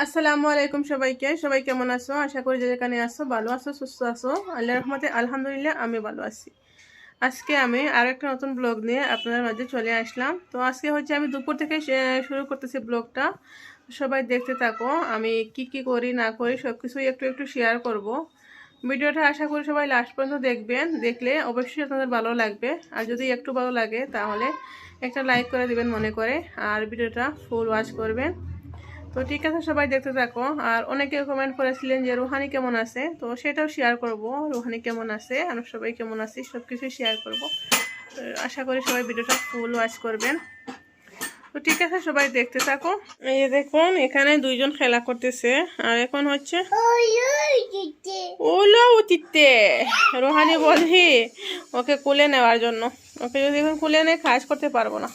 আসসালামু আলাইকুম সবাইকে। সবাই কেমন আছো? আশা করি যে যেখানে আছো ভালো আছো, সুস্থ আছো। আল্লাহ রহমতে আলহামদুলিল্লাহ আমি ভালো আছি। আজকে আমি আর একটা নতুন ব্লগ নিয়ে আপনাদের মাঝে চলে আসলাম। তো আজকে হচ্ছে আমি দুপুর থেকে শুরু করতেছি ব্লগটা। সবাই দেখতে থাকো, আমি কি কি করি, না করি সব কিছুই একটু একটু শেয়ার করব। ভিডিওটা আশা করি সবাই লাস্ট পর্যন্ত দেখবেন। দেখলে অবশ্যই আপনাদের ভালো লাগবে। আর যদি একটু ভালো লাগে, তাহলে একটা লাইক করে দিবেন মনে করে। আর ভিডিওটা ফুল ওয়াচ করবেন। তো ঠিক আছে, সবাই দেখতে থাকো। আর অনেকে কমেন্ট করেছিলেন যে, রুহানি কেমন আছে? তো সেটাও শেয়ার করব। রুহানি কেমন আছে? আমরা সবাই কেমন আছি? সব কিছু শেয়ার করব আশা করি সবাই ভিডিওটা ফুল ওয়াচ করবেন। তো ঠিক আছে, সবাই দেখতে থাকো। এই যে দেখুন, এখানে দুইজন খেলা করতেছে। আর এখন হচ্ছে ওলো উচিতে রোহানি বলহি ওকে কুলে নেওয়ার জন্য। ওকে যদি এখন কুলে নেয়, কাজ করতে পারব না।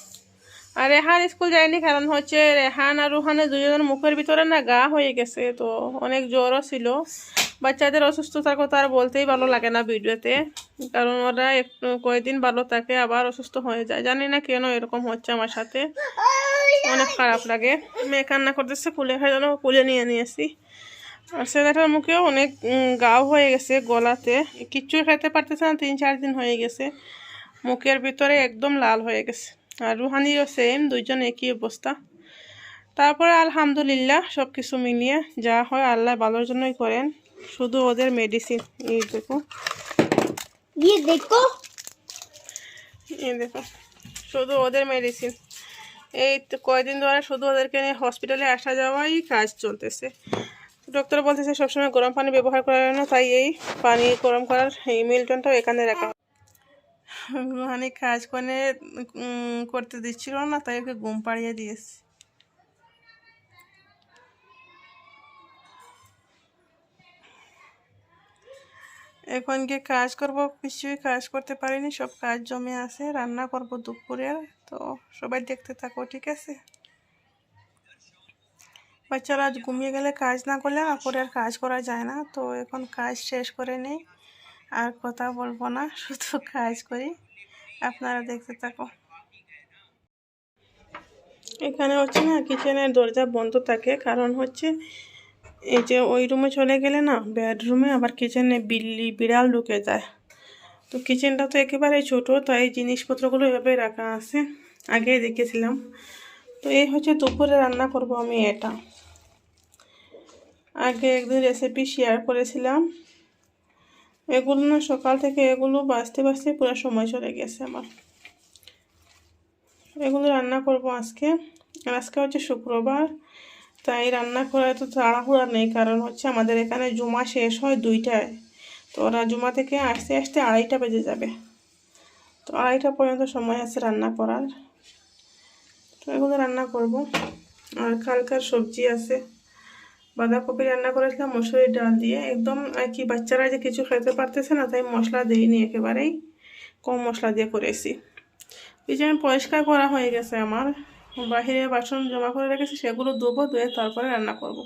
আর রেহান স্কুল যায়নি, কারণ হচ্ছে রেহান আর রুহানের দুজনের মুখের ভিতরে না গা হয়ে গেছে, তো অনেক জ্বরও ছিল। বাচ্চাদের অসুস্থতার কথা আর বলতেই ভালো লাগে না ভিডিওতে, কারণ ওরা একটু কয়েকদিন ভালো থাকে, আবার অসুস্থ হয়ে যায়। জানি না কেন এরকম হচ্ছে আমার সাথে। অনেক খারাপ লাগে। মেয়ে কান্না করতেছে কুলে খাই, যেন কুলে নিয়ে নিয়েছি। আর ছেলেটার মুখেও অনেক গাও হয়ে গেছে গলাতে। কিচ্ছুই খেতে পারতেছে না, তিন, চার দিন হয়ে গেছে। মুখের ভিতরে একদম লাল হয়ে গেছে। আর রুহানিরও সেম দুইজন একই অবস্থা। তারপরে আলহামদুলিল্লাহ সব কিছু মিলিয়ে যা হয় আল্লাহ ভালোর জন্যই করেন। শুধু ওদের মেডিসিন এই দেখো। দেখো। এই শুধু ওদের মেডিসিন এই কয়দিন ধরে শুধু ওদেরকে নিয়ে হসপিটালে আসা যাওয়াই কাজ চলতেছে। ডক্টর বলতেছে সবসময় গরম পানি ব্যবহার করার জন্য তাই এই পানি গরম করার এই মিল্টনটাও এখানে রাখা মানে কাজ করে করতে দিচ্ছিল না, তাই ওকে ঘুম পাড়িয়ে দিয়েছি। এখন গিয়ে কাজ করব? কিছুই কাজ করতে পারিনি, সব কাজ জমে আছে, রান্না করব দুপুরের তো সবাই দেখতে থাকো, ঠিক আছে? বাচ্চারা আজ ঘুমিয়ে গেলে কাজ না করলে পরে আর কাজ করা যায় না, তো এখন কাজ শেষ করে নেই। আর কথা বলব না, শুধু কাজ করি। আপনারা দেখতে থাকো এখানে হচ্ছে না কিচেনের দরজা বন্ধ থাকে। কারণ হচ্ছে এই যে ওই রুমে চলে গেলে না বেডরুমে আবার কিচেনে বিল্লি, বিড়াল ঢুকে যায়। তো কিচেনটা তো একেবারে ছোট, তাই জিনিসপত্রগুলো এভাবে রাখা আছে। আগে দেখেছিলাম। তো এই হচ্ছে দুপুরে রান্না করব আমি এটা। আগে একদিন রেসিপি শেয়ার করেছিলাম। এগুলো না সকাল থেকে এগুলো বাঁচতে বাঁচতে পুরো সময় চলে গেছে আমার। এগুলো রান্না করব আজকে। আজকে হচ্ছে শুক্রবার, তাই রান্না করা তো তাড়াহুড়া নেই, কারণ হচ্ছে আমাদের এখানে জুমা শেষ হয় দুইটায়। তো ওরা জুমা থেকে আসতে আসতে আড়াইটা বেজে যাবে। তো আড়াইটা পর্যন্ত সময় আছে রান্না করার। তো এগুলো রান্না করব। আর কালকার সবজি আছে। বাঁধাকপি রান্না করেছিলাম মসুরির ডাল দিয়ে। একদম আর কি বাচ্চারা যে কিছু খেতে পারতেছে না, তাই মশলা দিইনি একেবারেই। কম মশলা দিয়ে করেছি। আমি পরিষ্কার করা হয়ে গেছে আমার। বাহিরে বাসন জমা করে রেখেছি, সেগুলো ধোবো, ধুয়ে তারপরে রান্না করব।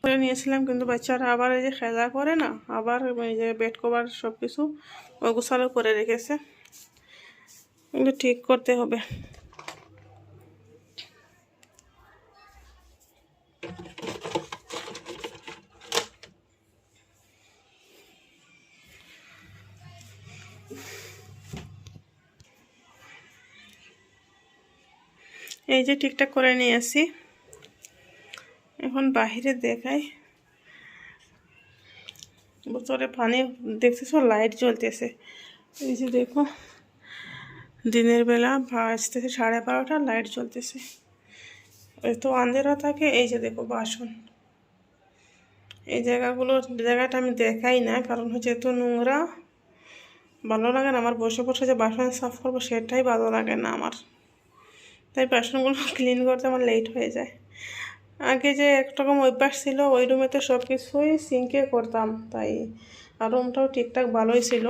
করে নিয়েছিলাম, কিন্তু বাচ্চারা আবার এই যে খেলা করে না, আবার এই যে বেড কভার সব কিছু গোছালো করে রেখেছে। কিন্তু ঠিক করতে হবে। এই যে ঠিকঠাক করে নিয়ে আসি। এখন বাহিরে দেখাই। বোতলে পানি দেখতেছো লাইট জ্বলতেছে। এই যে দেখো, দিনের বেলা বাজতেছে সাড়ে বারোটা লাইট জ্বলতেছে। তো আন্ধেরা থাকে, এই যে দেখো বাসন। এই জায়গাগুলো, জায়গাটা আমি দেখাই না, কারণ হচ্ছে এত নোংরা। ভালো লাগে না, আমার বসে বসে যে বাসন সাফ করব, সেটাই ভালো লাগে না আমার। তাই বাসনগুলো ক্লিন করতে আমার লেট হয়ে যায়। আগে যে একরকম অভ্যাস ছিল, ওই রুমে তো সব কিছুই সিঙ্কে করতাম। তাই আর রুমটাও ঠিকঠাক ভালোই ছিল।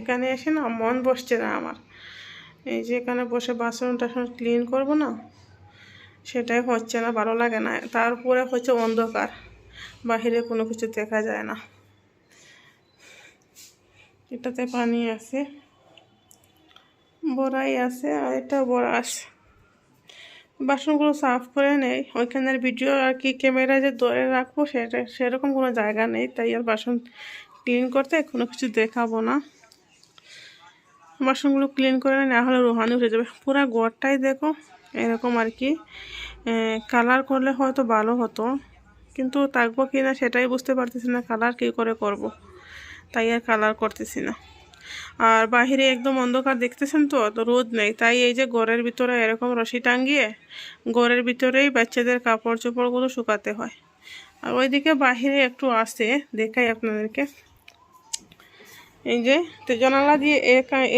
এখানে এসে না মন বসছে না আমার। এই যে এখানে বসে বাসন টাসন ক্লিন করব না, সেটাই হচ্ছে না, ভালো লাগে না। তারপরে হচ্ছে অন্ধকার, বাহিরে কোনো কিছু দেখা যায় না। এটাতে পানি আছে, বড়াই আছে আর এটা বড়া আছে বাসনগুলো সাফ করে নেই। ওইখানের ভিডিও আর কি ক্যামেরা যে ধরে রাখব সেটা সেরকম কোনো জায়গা নেই। তাই আর বাসন ক্লিন করতে কোনো কিছু দেখাবো না। বাসনগুলো ক্লিন করে না হলে রোহানি উঠে যাবে। পুরো ঘরটাই দেখো, এরকম আর কি। কালার করলে হয়তো ভালো হতো। কিন্তু থাকব কি না সেটাই বুঝতে পারতেছি না কালার কী করে করব। তাই আর কালার করতেছি না। আর বাহিরে একদম অন্ধকার দেখতেছেন তো রোদ নেই। তাই এই যে ঘরের ভিতরে এরকম রশি টাঙ্গিয়ে ঘরের ভিতরেই বাচ্চাদের কাপড় চোপড়গুলো শুকাতে হয়। আর ওইদিকে বাহিরে একটু আসে দেখাই আপনাদেরকে। এই যে জানালা দিয়ে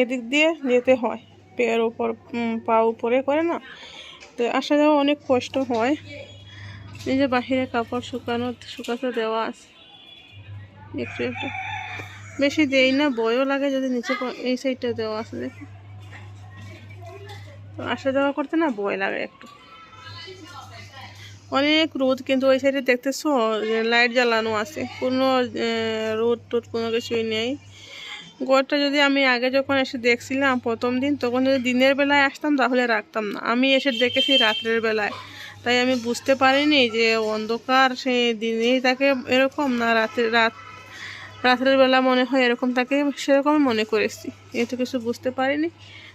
এদিক দিয়ে যেতে হয়, পেয়ের উপর পা উপরে করে না। তো আসা যাওয়া অনেক কষ্ট হয়। এই যে বাহিরে কাপড় শুকানো শুকাতে দেওয়া আছে। একটু একটু। বেশি দেই না বয়ও লাগে যদি নিচে এই সাইডটা দেওয়া আছে দেখো। তো আসা যাওয়া করতে না ভয় লাগে একটু। অনেক রোদ কিন্তু ওই সাইডে দেখতেছো লাইট জ্বালানো আছে। কোনো রোদ টোদ কোনো কিছুই নেই। ঘরটা যদি আমি আগে যখন এসে দেখছিলাম প্রথম দিন, তখন যদি দিনের বেলায় আসতাম তাহলে রাখতাম না। আমি এসে দেখেছি রাত্রের বেলায়। তাই আমি বুঝতে পারিনি যে অন্ধকার সে দিনেই তাকে এরকম না রাতে রাত রাত্রের বেলা মনে হয় এরকম তাকে সেরকম মনে করেছি। এত কিছু বুঝতে পারিনি,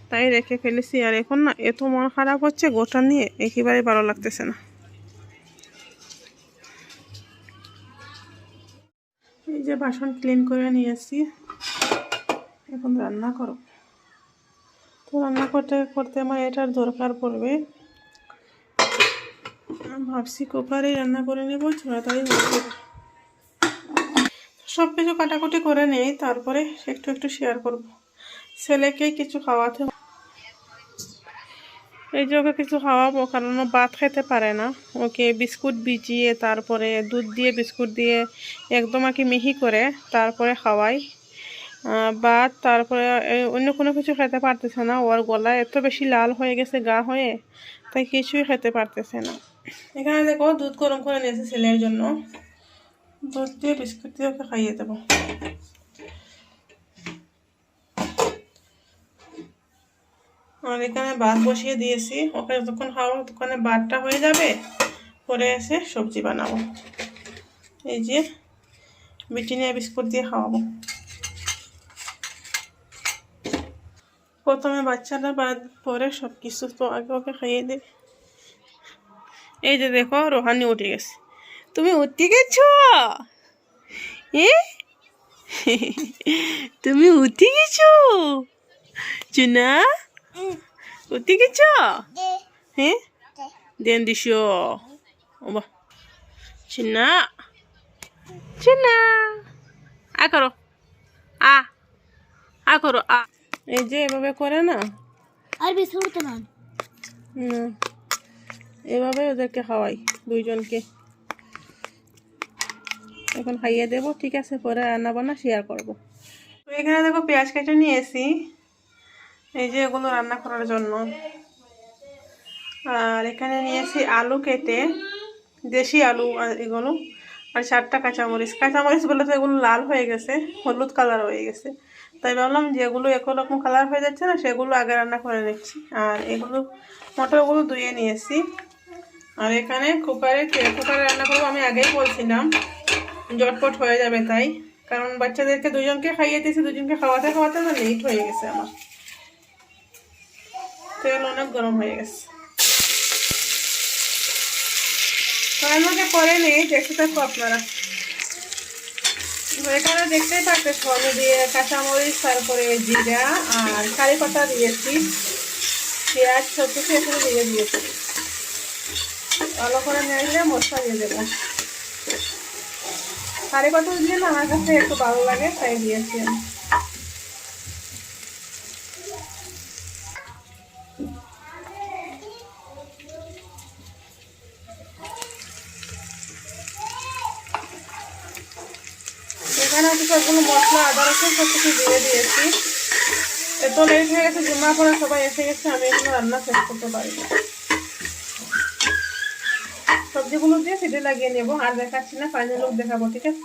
তাই রেখে ফেলেছি। আর এখন না, এত মন খারাপ হচ্ছে, গোটা নিয়ে একেবারে ভালো লাগতেছে না। এই যে বাসন ক্লিন করে নিয়েছি, এখন রান্না করো তো রান্না করতে করতে আমার এটার দরকার পড়বে। ভাবছি কুকারে রান্না করে নেব, তাড়াতাড়ি সব কিছু কাটাকুটি করে নেই, তারপরে একটু একটু শেয়ার করব। ছেলেকে কিছু খাওয়াতে এই যে ওকে কিছু খাওয়াবো, কারণ ও ভাত খেতে পারে না। ওকে বিস্কুট ভিজিয়ে তারপরে দুধ দিয়ে বিস্কুট দিয়ে একদম আর কি মিহি করে তারপরে খাওয়াই। ভাত তারপরে অন্য কোনো কিছু খেতে পারতেছে না। ওর গলা এত বেশি লাল হয়ে গেছে গা হয়ে, তাই কিছুই খেতে পারতেছে না। এখানে দেখো দুধ গরম করে নিয়েছে ছেলের জন্য। দুধ দিয়ে বিস্কুট দিয়ে ওকে খাইয়ে দেবো আর এখানে ভাত বসিয়ে দিয়েছি। ওকে যতক্ষণ খাওয়াবো ততক্ষণে ভাতটা হয়ে যাবে। পরে এসে সবজি বানাবো। এই যে বিটিনিয়া বিস্কুট দিয়ে খাওয়াবো। প্রথমে বাচ্চাটা বাদ পরে সব কিছু তো আগে ওকে খাইয়ে দে এই যে দেখো, রোহানি উঠে গেছে। তুমি উঠতে গেছো? এ? তুমি উঠে গেছো? চুনা? উঠতে গেছো? হ্যাঁ দেন দিস ওবা চিন্না চিন্না আ করো। আ। আ করো আ। এই যে এভাবে করে না? আর বিস্কুট না। না। এভাবে ওদেরকে খাওয়াই দুইজনকে। এখন খাইয়ে দেবো, ঠিক আছে? পরে রান্না বান্না শেয়ার করব। তো এখানে দেখো পেঁয়াজ কেটে নিয়েছি এই যে এগুলো রান্না করার জন্য। আর এখানে নিয়েছি আলু কেটে, দেশি আলু এগুলো। আর চারটা কাঁচামরিচ। কাঁচামরিচগুলো তো এগুলো লাল হয়ে গেছে, হলুদ কালার হয়ে গেছে। তাই ভাবলাম যেগুলো একরকম কালার হয়ে যাচ্ছে না, সেগুলো আগে রান্না করে নিচ্ছি। আর এগুলো মটরগুলো ধুয়ে নিয়েছি আর এখানে কুকারে কুকারে রান্না করব, আমি আগেই বলছিলাম। জটপট হয়ে যাবে তাই। কারণ বাচ্চাদেরকে দুজনকে খাইয়ে দিয়েছি, দুজনকে খাওয়াতে খাওয়াতে না লেট হয়ে গেছে আমার। তেল অনেক গরম হয়ে গেছে। রান্নাটা করে নেই দেখতে থাকো আপনারা। এখানে দেখতেই পারতেছো আমি দিয়ে, কাঁচামরিচ, তারপরে জিরা আর কারি পাতা দিয়েছি। পেঁয়াজ সব কিছু এখানে দিয়ে দিয়েছি। ভালো করে নেড়ে মশলা দিয়ে দেবো। কারি পাতা দিলে না, আমার কাছে একটু ভালো লাগে, তাই দিয়েছি। আমি এখানে আছে সবগুলো মশলা, আদা, রসুন সব কিছু দিয়ে দিয়েছি। এত লেট হয়ে গেছে জমা পড়া সবাই এসে গেছে, আমি এখনও রান্না শেষ করতে পারি সবজিগুলো দিয়ে সেটা লাগিয়ে নেব। আর দেখাচ্ছি না ফাইনাল লোক দেখাবো ঠিক আছে?